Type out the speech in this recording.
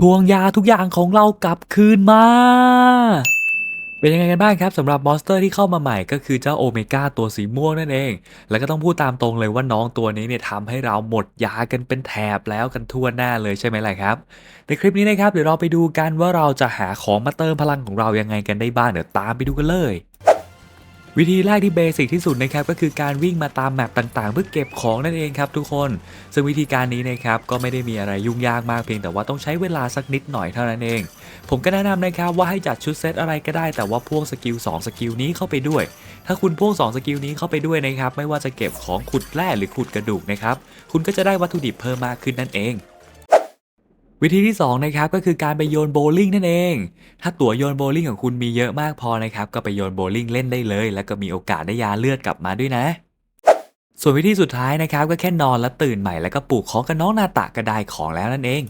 ทวงยาทุกอย่างของเรากลับคืนมา เป็นยังไงกันบ้างครับสำหรับมอนสเตอร์ที่เข้ามาใหม่ก็คือเจ้าโอเมก้าตัวสีม่วงนั่นเอง แล้วก็ต้องพูดตามตรงเลยว่าน้องตัวนี้เนี่ยทำให้เราหมดยากันเป็นแถบแล้วกันทั่วหน้าเลยใช่ไหมล่ะครับ ในคลิปนี้นะครับเดี๋ยวเราไปดูกันว่าเราจะหาของมาเติมพลังของเรายังไงกันได้บ้างเดี๋ยวตามไปดูกันเลย วิธีแรกที่เบสิกที่สุดนะครับก็คือการวิ่งมาตามแมปต่างๆ เพื่อเก็บของนั่นเองครับทุกคน ซึ่งวิธีการนี้นะครับก็ไม่ได้มีอะไรยุ่งยากมากเพียงแต่ว่าต้องใช้เวลาสักนิดหน่อยเท่านั้นเอง ผมก็แนะนำนะครับว่าให้จัดชุดเซตอะไรก็ได้ แต่ว่าพ่วงสกิล2สกิลนี้เข้าไปด้วย ถ้าคุณพ่วง2สกิลนี้เข้าไปด้วยนะครับไม่ว่าจะเก็บของขุดแร่หรือขุดกระดูกนะครับคุณก็จะได้วัตถุดิบเพิ่มมากขึ้นนั่นเอง วิธีที่2นะครับก็คือการไปโยนโบว์ลิ่งนั่นเอง ถ้าตั๋วโยนโบว์ลิ่งของคุณมีเยอะมากพอนะครับก็ไปโยนโบว์ลิ่งเล่นได้เลย แล้วก็มีโอกาสได้ยาเลือดกลับมาด้วยนะ ส่วนวิธีสุดท้ายนะครับก็แค่นอนแล้วตื่นใหม่แล้วก็ปลูกของกับน้องนาตะก็ได้ของแล้วนั่นเอง